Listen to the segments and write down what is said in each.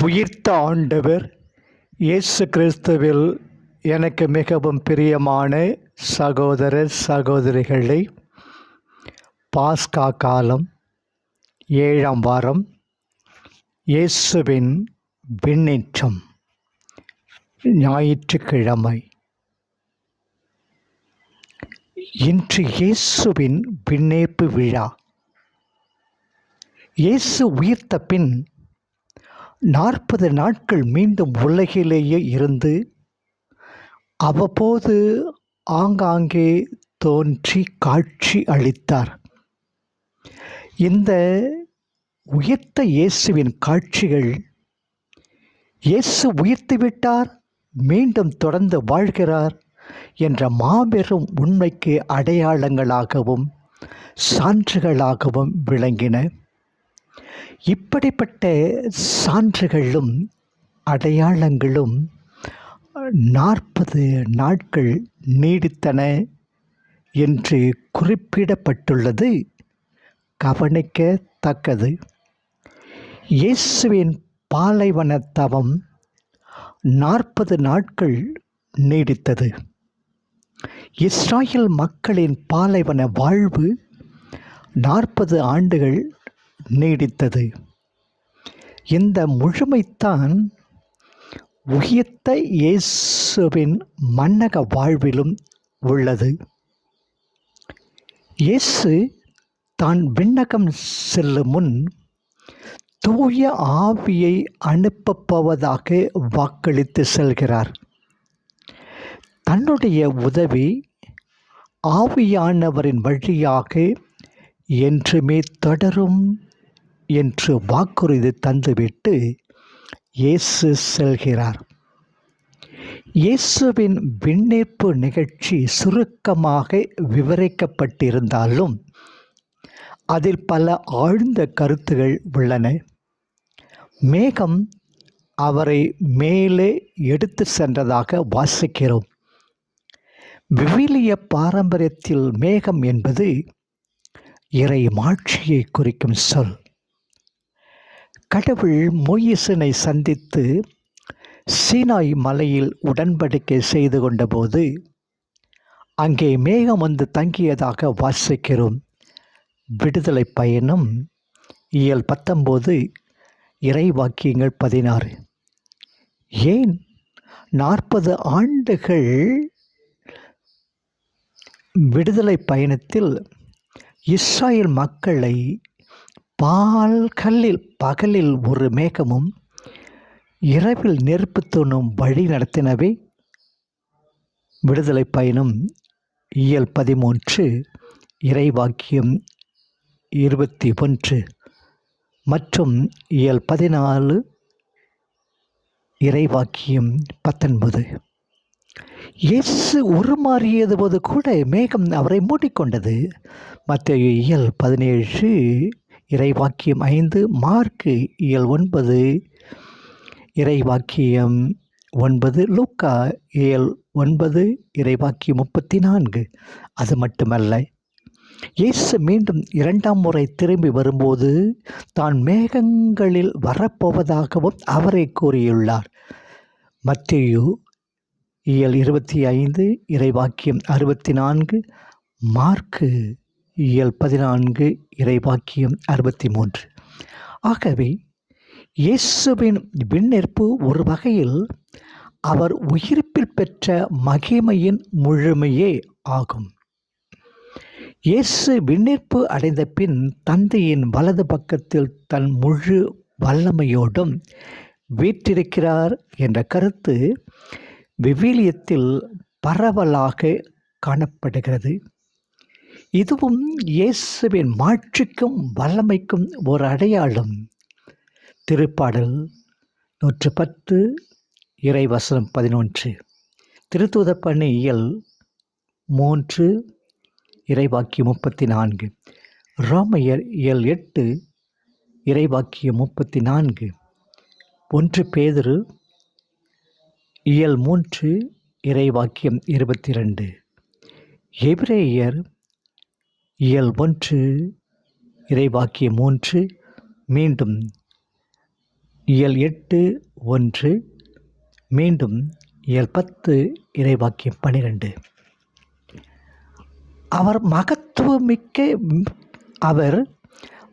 உயிர்த்த ஆண்டவர் இயேசு கிறிஸ்துவில் எனக்கு மிகவும் பிரியமான சகோதர சகோதரிகளை பாஸ்கா காலம் ஏழாம் வாரம் இயேசுவின் விண்ணேற்றம் ஞாயிற்றுக்கிழமை. இன்று இயேசுவின் விண்ணேற்பு விழா. இயேசு உயிர்த்த பின் நாற்பது நாட்கள் மீண்டும் உலகிலேயே இருந்து அவ்வப்போது ஆங்காங்கே தோன்றி காட்சி அளித்தார். இந்த உயர்த்த இயேசுவின் காட்சிகள் இயேசு உயிர்த்து விட்டார் மீண்டும் தொடர்ந்து வாழ்கிறார் என்ற மாபெரும் உண்மைக்கு அடையாளங்களாகவும் சான்றுகளாகவும் விளங்கின. இப்படிப்பட்ட சான்றுகளும் அடையாளங்களும் நாற்பது நாட்கள் நீடித்தன என்று குறிப்பிடப்பட்டுள்ளது. கவனிக்கத்தக்கது. இயேசுவின் பாலைவன தவம் நாற்பது நாட்கள் நீடித்தது. இஸ்ராயல் மக்களின் பாலைவன வாழ்வு நாற்பது ஆண்டுகள் நீடித்தது. இந்த முழுமைத்தான் உகியத்த இயேசுவின் மன்னக வாழ்விலும் உள்ளது. இயேசு தான் விண்ணகம் செல்லும் முன் தூய ஆவியை அனுப்பப்போவதாக வாக்களித்து செல்கிறார். தன்னுடைய உதவி ஆவியானவரின் வழியாக என்றுமே தொடரும். என்று வாக்குறுதி தந்துவிட்டு இயேசு செல்கிறார். இயேசுவின் விண்ணேற்பு நிகழ்ச்சி சுருக்கமாக விவரிக்கப்பட்டிருந்தாலும் அதில் பல ஆழ்ந்த கருத்துகள் உள்ளன. மேகம் அவரை மேலே எடுத்து சென்றதாக வாசிக்கிறோம். விவிலிய பாரம்பரியத்தில் மேகம் என்பது இறை மாட்சியை குறிக்கும் சொல். கடவுள் மொயிசனை சந்தித்து சீனாய் மலையில் உடன்படிக்கை செய்து கொண்டபோது அங்கே மேகம் வந்து தங்கியதாக வாசிக்கிறோம். விடுதலை பயணம் இயல் பத்தொம்போது இறை வாக்கியங்கள் பதினாறு. ஏன் நாற்பது ஆண்டுகள் விடுதலை பயணத்தில் இஸ்ராயல் மக்களை பால்கல்லில் பகலில் ஒரு மேகமும் இரவில் நெருப்பு தூணும் வழி நடத்தினவே. விடுதலை பயணம் இயல் பதிமூன்று இறைவாக்கியம் இருபத்தி ஒன்று மற்றும் இயல் பதினாலு இறைவாக்கியம் பத்தொன்பது. இயேசு உருமாறியது போது கூட மேகம் அவரை மூடிக்கொண்டது. மற்ற இயல் பதினேழு இறைவாக்கியம் ஐந்து மார்க்கு இயல் ஒன்பது. இறைவாக்கியம் ஒன்பது லூக்கா இயல் ஒன்பது இறைவாக்கியம் முப்பத்தி நான்கு அது மட்டுமல்ல இயேசு மீண்டும் இரண்டாம் முறை திரும்பி வரும்போது தான் மேகங்களில் வரப்போவதாகவும் அவரை கூறியுள்ளார். மத்தியு இயல் இருபத்தி ஐந்து இறைவாக்கியம் அறுபத்தி நான்கு மார்க்கு இயல் பதினான்கு இறைவாக்கியம் அறுபத்தி மூன்று ஆகவே இயேசுவின் விண்ணிற்பு ஒரு வகையில் அவர் உயிர்ப்பில் பெற்ற மகிமையின் முழுமையே ஆகும். இயேசு விண்ணேற்பு அடைந்த பின் தந்தையின் வலது பக்கத்தில் தன் முழு வல்லமையோடும் வீற்றிருக்கிறார் என்ற கருத்து விவிலியத்தில் பரவலாக காணப்படுகிறது. இதுவும் இயேசுவின் மாட்சிக்கும் வல்லமைக்கும் ஒரு அடையாளம். திருப்பாடல் நூற்று பத்து இறைவசனம் பதினொன்று. திருத்துவத பணி இயல் மூன்று இறைவாக்கியம் முப்பத்தி நான்கு ரோமையர் இயல் எட்டு இறைவாக்கியம் முப்பத்தி நான்கு ஒன்று பேதுரு இயல் மூன்று இறைவாக்கியம் இருபத்தி ரெண்டு எபிரேயர் இயல் ஒன்று இறைவாக்கியம் மூன்று மீண்டும் இயல் எட்டு ஒன்று மீண்டும் இயல் பத்து இறைவாக்கியம் பனிரெண்டு. அவர் மகத்துவமிக்க அவர்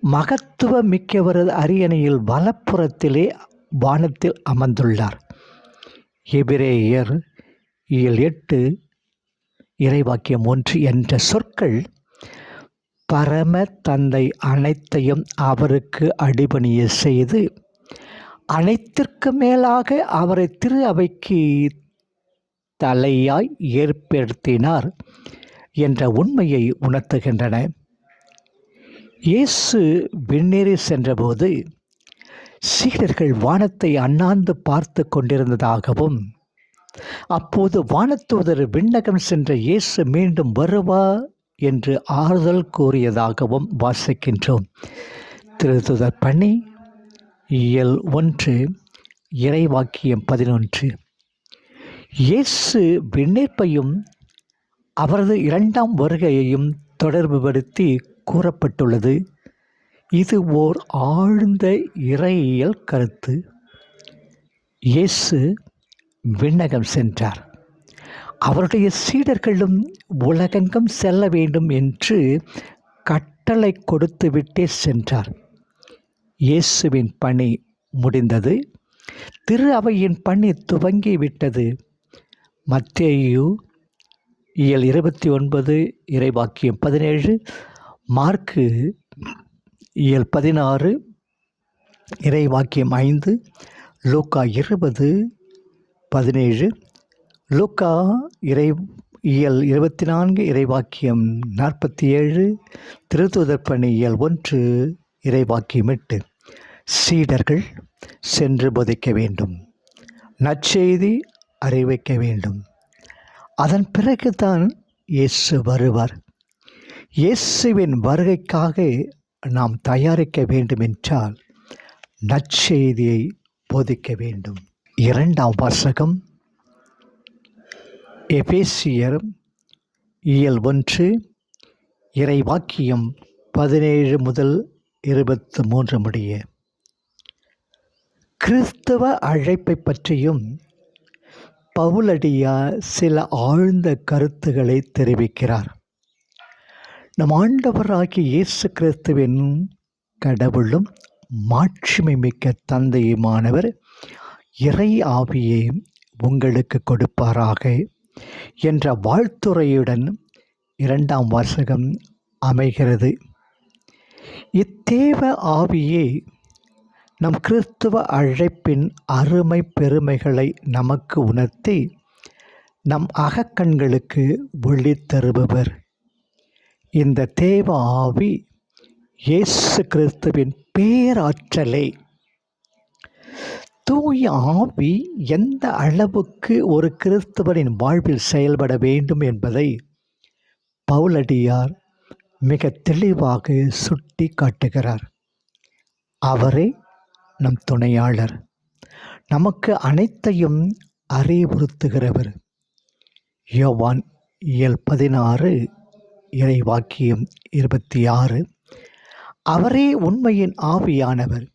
மகத்துவமிக்கவரது அரியணையில் வலப்புறத்திலே வானத்தில் அமர்ந்துள்ளார். எபிரேயர் இயல் எட்டு இறைவாக்கியம் ஒன்று என்ற சொற்கள் பரம தந்தை அனைத்தையும் அவருக்கு அடிபணிய செய்து அனைத்திற்கு மேலாக அவரை திரு அவைக்கு தலையாய் ஏற்படுத்தினார் என்ற உண்மையை உணர்த்துகின்றன. இயேசு விண்ணேறி சென்றபோது சீடர்கள் வானத்தை அண்ணாந்து பார்த்து கொண்டிருந்ததாகவும் அப்போது வானத்தூதர் விண்ணகம் சென்ற இயேசு மீண்டும் வருவா என்று ஆறுதல் கூறியதாகவும் வாசிக்கின்றோம். திருத்துதர் பணி இயல் ஒன்று இறைவாக்கியம் பதினொன்று. இயேசு விண்ணேற்பையும் அவரது இரண்டாம் வருகையையும் தொடர்புபடுத்தி கூறப்பட்டுள்ளது. இது ஓர் ஆழ்ந்த இறையியல் கருத்து. இயேசு விண்ணகம் சென்றார். அவருடைய சீடர்களும் உலகெங்கும் செல்ல வேண்டும் என்று கட்டளை கொடுத்துவிட்டே சென்றார். இயேசுவின் பணி முடிந்தது. திரு அவையின் பணி துவங்கி விட்டது. மத்தேயு இயல் இருபத்தி ஒன்பது இறைவாக்கியம் பதினேழு மார்க்கு இயல் பதினாறு இறைவாக்கியம் ஐந்து லூக்கா இருபது பதினேழு லூக்கா இறை இயல் இருபத்தி நான்கு இறைவாக்கியம் நாற்பத்தி ஏழு திருத்துதற்பணி இயல் ஒன்று இறைவாக்கியம் எட்டு சீடர்கள் சென்று போதிக்க வேண்டும். நற்செய்தி அறிவிக்க வேண்டும். அதன் பிறகுதான் இயேசு வருவார். இயேசுவின் வருகைக்காக நாம் தயாரிக்க வேண்டும் என்றால் நற்செய்தியை போதிக்க வேண்டும். இரண்டாம் வாசகம் எபேசியர் இயல் ஒன்று இறைவாக்கியம் பதினேழு முதல் இருபத்து மூன்று முடிய. கிறிஸ்தவ அழைப்பை பற்றியும் பவுலடியா சில ஆழ்ந்த கருத்துக்களை தெரிவிக்கிறார். நம் ஆண்டவராகிய இயேசு கிறிஸ்துவின் கடவுளும் மாட்சிமை மிக்க தந்தையுமானவர் இறை ஆவியை உங்களுக்கு கொடுப்பாராக. என்ற வாழ்த்துறையுடன் இரண்டாம் வாசகம் அமைகிறது. இத்தேவ ஆவியே நம் கிறிஸ்துவ அழைப்பின் அருமை பெருமைகளை நமக்கு உணர்த்தி நம் அகக்கண்களுக்கு ஒளி தருபவர். இந்த தேவ ஆவி இயேசு கிறிஸ்துவின் பேராற்றலே தூய ஆவி எந்த அளவுக்கு ஒரு கிறிஸ்தவரின் வாழ்வில் செயல்பட வேண்டும் என்பதை பவுலடியார் மிக தெளிவாக சுட்டி காட்டுகிறார். அவரே நம் துணையாளர். நமக்கு அனைத்தையும் அறிவுறுத்துகிறவர். யோவான் இயல் பதினாறு இறை வாக்கியம் இருபத்தி ஆறு அவரே உண்மையின் ஆவியானவர்.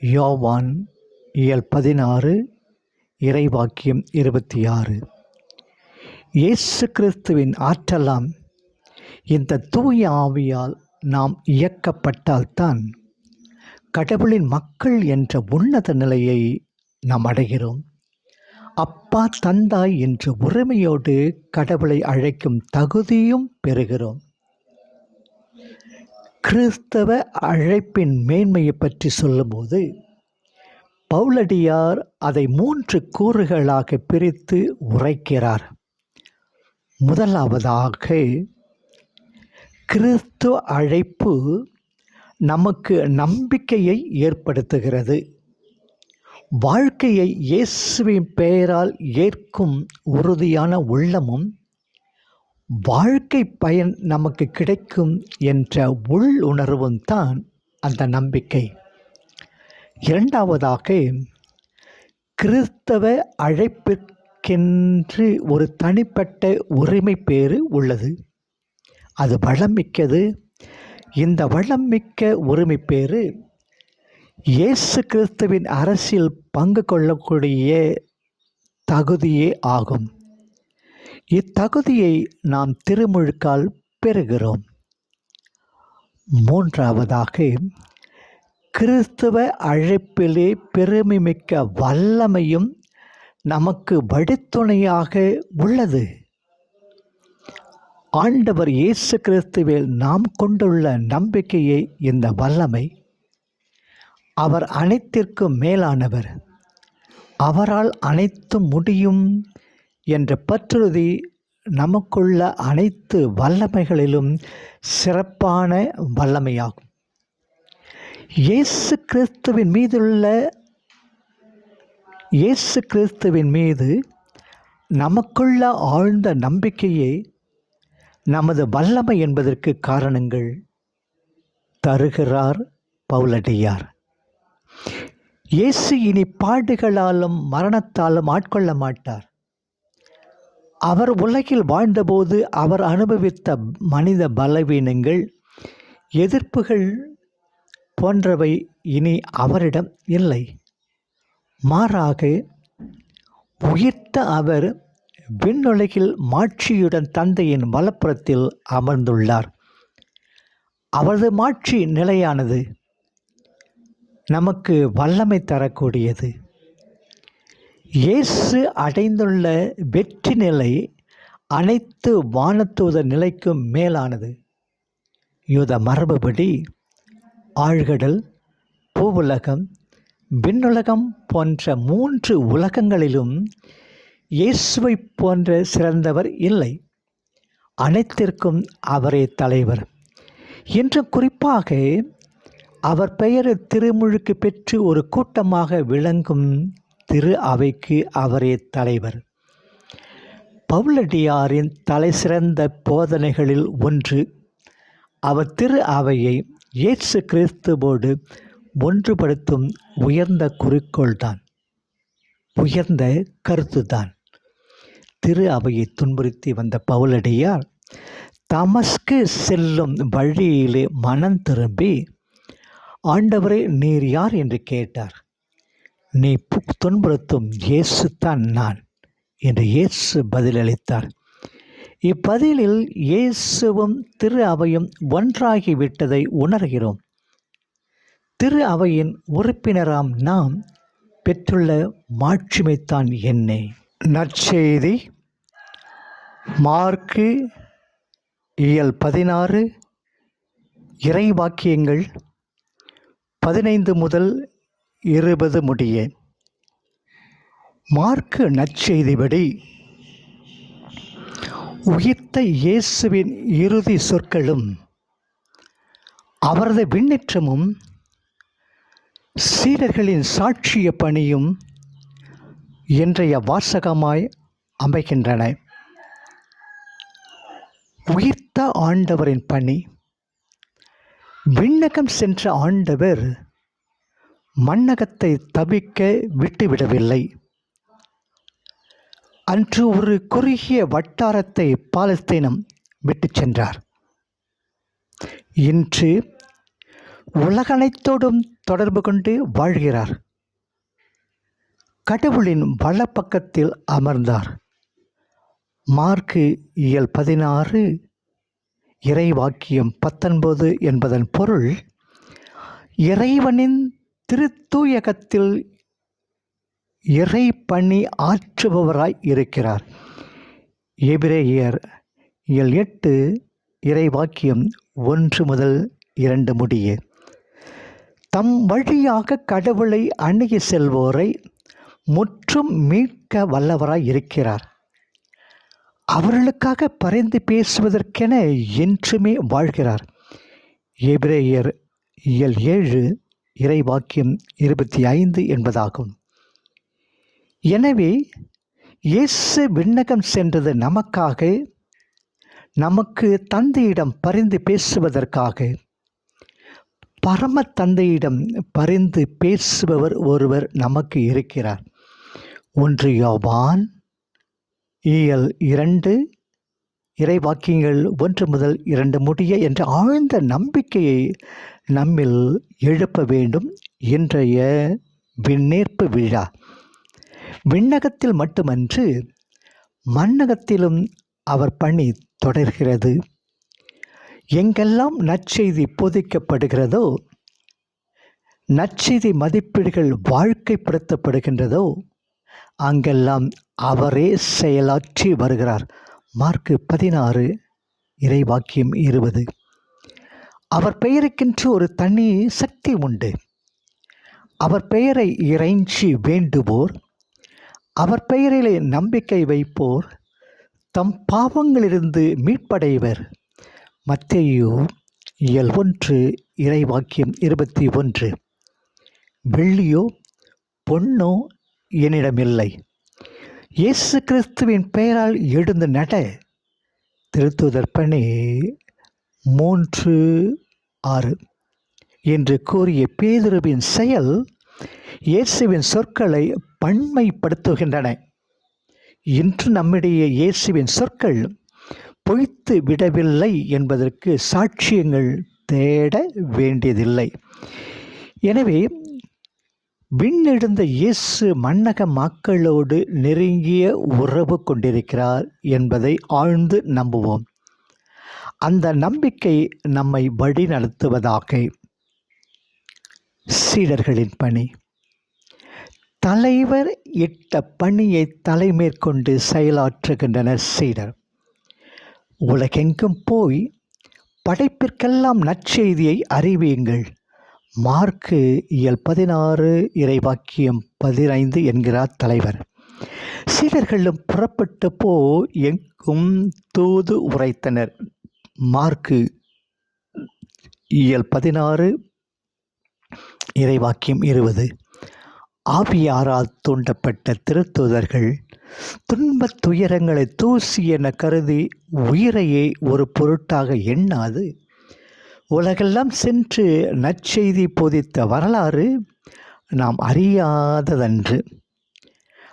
யோவான் இயல் பதினாறு இறைவாக்கியம் இருபத்தி ஆறு இயேசு கிறிஸ்துவின் ஆற்றலாம் இந்த தூய ஆவியால் நாம் இயக்கப்பட்டால்தான் கடவுளின் மக்கள் என்ற உன்னத நிலையை நாம் அடைகிறோம். அப்பா தந்தாய் என்ற உரிமையோடு கடவுளை அழைக்கும் தகுதியும் பெறுகிறோம். கிறிஸ்தவ அழைப்பின் மேன்மையை பற்றி சொல்லும்போது பவுலடியார் அதை மூன்று கூறுகளாக பிரித்து உரைக்கிறார். முதலாவதாக கிறிஸ்து அழைப்பு நமக்கு நம்பிக்கையை ஏற்படுத்துகிறது. வாழ்க்கையை இயேசுவின் பெயரால் ஏற்கும் உறுதியான உள்ளமும் வாழ்க்கை பயன் நமக்கு கிடைக்கும் என்ற உள் உணர்வும் தான் அந்த நம்பிக்கை. இரண்டாவதாக கிறிஸ்தவ அழைப்பிற்கென்று ஒரு தனிப்பட்ட உரிமை பேறு உள்ளது. அது வளம் மிக்கது இந்த வளம் மிக்க உரிமை பேறு இயேசு கிறிஸ்துவின் அரசியல் பங்கு கொள்ளக்கூடிய தகுதியே ஆகும். இத்தகுதியை நாம் திருமுழுக்கால் பெறுகிறோம். மூன்றாவதாக கிறிஸ்துவ அழைப்பிலே பெருமைமிக்க வல்லமையும் நமக்கு வழித்துணையாக உள்ளது. ஆண்டவர் இயேசு கிறிஸ்துவில் நாம் கொண்டுள்ள நம்பிக்கையை இந்த வல்லமை. அவர் அனைத்திற்கும் மேலானவர். அவரால் அனைத்தும் முடியும் என்ற பற்றுறுதி நமக்குள்ள அனைத்து வல்லமைகளிலும் சிறப்பான வல்லமையாகும். இயேசு கிறிஸ்துவின் மீதுள்ள இயேசு கிறிஸ்துவின் மீது நமக்குள்ள ஆழ்ந்த நம்பிக்கையே நமது வல்லமை என்பதற்கு காரணங்கள் தருகிறார் பவுலடியார். இயேசு இனி பாடுகளாலும் மரணத்தாலும் ஆட்கொள்ள மாட்டார். அவர் உலகில் வாழ்ந்தபோது அவர் அனுபவித்த மனித பலவீனங்கள் எதிர்ப்புகள் போன்றவை இனி அவரிடம் இல்லை. மாறாக உயிர்த்த அவர் விண்ணுலகில் மாட்சியுடன் தந்தையின் வலப்புறத்தில் அமர்ந்துள்ளார். அவரது மாட்சி நிலையானது நமக்கு வல்லமை தரக்கூடியது. இயேசு அடைந்துள்ள வெற்றி நிலை அனைத்து வானத்தூத நிலைக்கும் மேலானது. யூத மரபுபடி ஆழ்கடல் பூவுலகம் விண்ணுலகம் போன்ற மூன்று உலகங்களிலும் இயேசுவை போன்ற சிறந்தவர் இல்லை. அனைத்திற்கும் அவரே தலைவர். என்று குறிப்பாக அவர் பெயர் திருமுழுக்கு பெற்று ஒரு கூட்டமாக விளங்கும் திரு அவைக்கு அவரே தலைவர். பவுலடியாரின் தலை சிறந்த போதனைகளில் ஒன்று அவர் திரு அவையை இயேசு கிறிஸ்துவோடு ஒன்றுபடுத்தும் உயர்ந்த குறிக்கோள்தான் உயர்ந்த கருத்துதான். திரு அவையை துன்புறுத்தி வந்த பவுலடியார் தமஸ்கு செல்லும் வழியிலே மனம் திரும்பி ஆண்டவரே நீர் யார்? என்று கேட்டார். நீ துன்புறுத்தும் இயேசு தான் நான் என்று இயேசு பதிலளித்தார். இப்பதிலில் இயேசுவும் திரு அவையும் ஒன்றாகிவிட்டதை உணர்கிறோம். திரு அவையின் உறுப்பினராம் நாம் பெற்றுள்ள மாட்சிமைத்தான் என்ன. நற்செய்தி மார்க்கு இயல் பதினாறு இறை வாக்கியங்கள் பதினைந்து முதல் இருபது முடிய. மார்க்கு நற்செய்திபடி உயிர்த்த இயேசுவின் இறுதி சொற்களும் அவரது விண்ணேற்றமும் சீடர்களின் சாட்சிய பணியும் இன்றைய வாசகமாய் அமைகின்றன. உயிர்த்த ஆண்டவரின் பணி விண்ணகம் சென்ற ஆண்டவர் மண்ணகத்தை தவிக்க விட்டுவிடவில்லை. அன்று ஒரு குறுகிய வட்டாரத்தை பாலஸ்தீனம் விட்டு சென்றார். இன்று உலகனைத்தோடும் தொடர்பு கொண்டு வாழ்கிறார். கடவுளின் வலப்பக்கத்தில் அமர்ந்தார். மார்க்கு இயல் பதினாறு இறைவாக்கியம் பத்தொன்பது என்பதன் பொருள் இறைவனின் திருத்தூயகத்தில் இறை பணி ஆற்றுபவராய் இருக்கிறார். எபிரேயர் இயல் எட்டு இறைவாக்கியம் ஒன்று முதல் இரண்டு முடிய. தம் வழியாக கடவுளை அணுகி செல்வோரை முற்றும் மீட்க வல்லவராய் இருக்கிறார். அவர்களுக்காக பரிந்து பேசுவதற்கென என்றுமே வாழ்கிறார். எபிரேயர் இயல் ஏழு இறைவாக்கியம் இருபத்தி ஐந்து என்பதாகும். எனவே இயேசு விண்ணகம் சென்றது நமக்காக நமக்கு தந்தையிடம் பரிந்து பேசுவதற்காக. பரம தந்தையிடம் பரிந்து பேசுபவர் ஒருவர் நமக்கு இருக்கிறார். ஒன்று யோபான் இயல் இரண்டு இறைவாக்கியங்கள் ஒன்று முதல் இரண்டு முடிய என்ற ஆழ்ந்த நம்பிக்கையை நம்மில் எழுப்ப வேண்டும். இன்றைய விண்ணேற்பு விழா. விண்ணகத்தில் மட்டுமன்று மண்ணகத்திலும் அவர் பணி தொடர்கிறது. எங்கெல்லாம் நற்செய்தி போதிக்கப்படுகிறதோ நற்செய்தி மதிப்பீடுகள் வாழ்க்கைப்படுத்தப்படுகின்றதோ அங்கெல்லாம் அவரே செயலாற்றி வருகிறார். மார்க்கு பதினாறு இறைவாக்கியம் இருபது. அவர் பெயருக்கென்று ஒரு தனி சக்தி உண்டு. அவர் பெயரை இறைஞ்சி வேண்டுவோர் அவர் பெயரிலே நம்பிக்கை வைப்போர் தம் பாவங்களிலிருந்து மீட்படைவர். மத்தேயு இயல் ஒன்று இறைவாக்கியம் இருபத்தி ஒன்று. வெள்ளியோ பொன்னோ என்னிடமில்லை. இயேசு கிறிஸ்துவின் பெயரால் எழுந்து நட. திருத்துதர் பணி மூன்று ஆறு. என்று கூறிய பேதுருவின் செயல் இயேசுவின் சொற்களை பண்மைப்படுத்துகின்றன இன்று நம்முடைய இயேசுவின் சொற்கள் பொய்த்து விடவில்லை என்பதற்கு சாட்சியங்கள் தேட வேண்டியதில்லை. எனவே விண்ணெழுந்த இயேசு மன்னக மக்களோடு நெருங்கிய உறவு கொண்டிருக்கிறார் என்பதை ஆழ்ந்து நம்புவோம். அந்த நம்பிக்கை நம்மை வழி நடத்துவதாக சீடர்களின் பணி. தலைவர் இட்ட பணியை தலைமேற்கொண்டு செயலாற்றுகின்றனர் சீடர். உலகெங்கும் போய் படைப்பிற்கெல்லாம் நற்செய்தியை அறிவியுங்கள். மார்க்கு இயல் பதினாறு இறைவாக்கியம் பதினைந்து என்கிறார் தலைவர். சீடர்களும் புறப்பட்டு போ எங்கும் தூது உரைத்தனர். மார்க்கு இயல் பதினாறு இறைவாக்கியம் இருபது. ஆவியாரால் தூண்டப்பட்ட திருத்தூதர்கள் துன்பத் துயரங்களை தூசி என கருதி உயிரையே ஒரு பொருட்டாக எண்ணாது. உலகெல்லாம் சென்று நற்செய்தி போதித்த வரலாறு நாம் அறியாததன்று.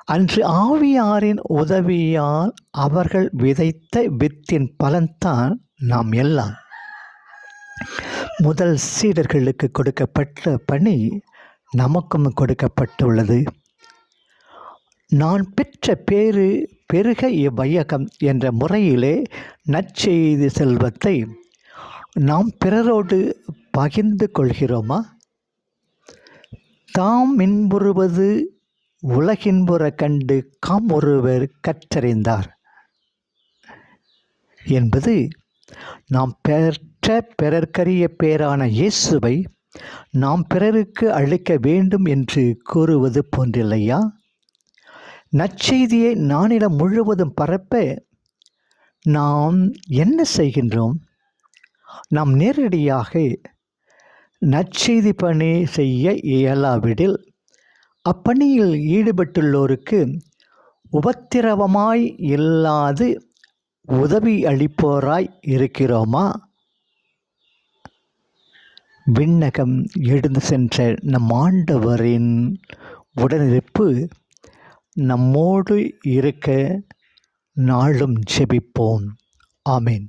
அன்று ஆவியாரின் உதவியால் அவர்கள் விதைத்த வித்தின் பலன்தான் நாம் எல்லாம். முதல் சீடர்களுக்கு கொடுக்கப்பட்ட பணி நமக்கும் கொடுக்கப்பட்டுள்ளது. நான் பெற்ற பேரு பெருக இவ்வையகம் என்ற முறையிலே நற்செய்தி செல்வத்தை நாம் பிறரோடு பகிர்ந்து கொள்கிறோமா? தாம் இன்புறுவது உலகின்புற கண்டு காம் ஒருவர் கற்றறிந்தார் என்பது நாம் பெற்ற பிறர்க்கரிய பேரான இயேசுவை நாம் பிறருக்கு அளிக்க வேண்டும் என்று கூறுவது போன்றில்லையா? நற்செய்தியை நானிடம் முழுவதும் பரப்ப நாம் என்ன செய்கின்றோம்? நாம் நேரடியாக நற்செய்தி பணி செய்ய இயலாவிடில் அப்பணியில் ஈடுபட்டுள்ளோருக்கு உபத்திரவமாய் இல்லாது உதவி அளிப்போராய் இருக்கிறோமா? விண்ணகம் எடுத்து சென்ற நம் ஆண்டவரின் உடனிருப்பு நம்மோடு இருக்க நாளும் ஜெபிப்போம். ஆமேன்.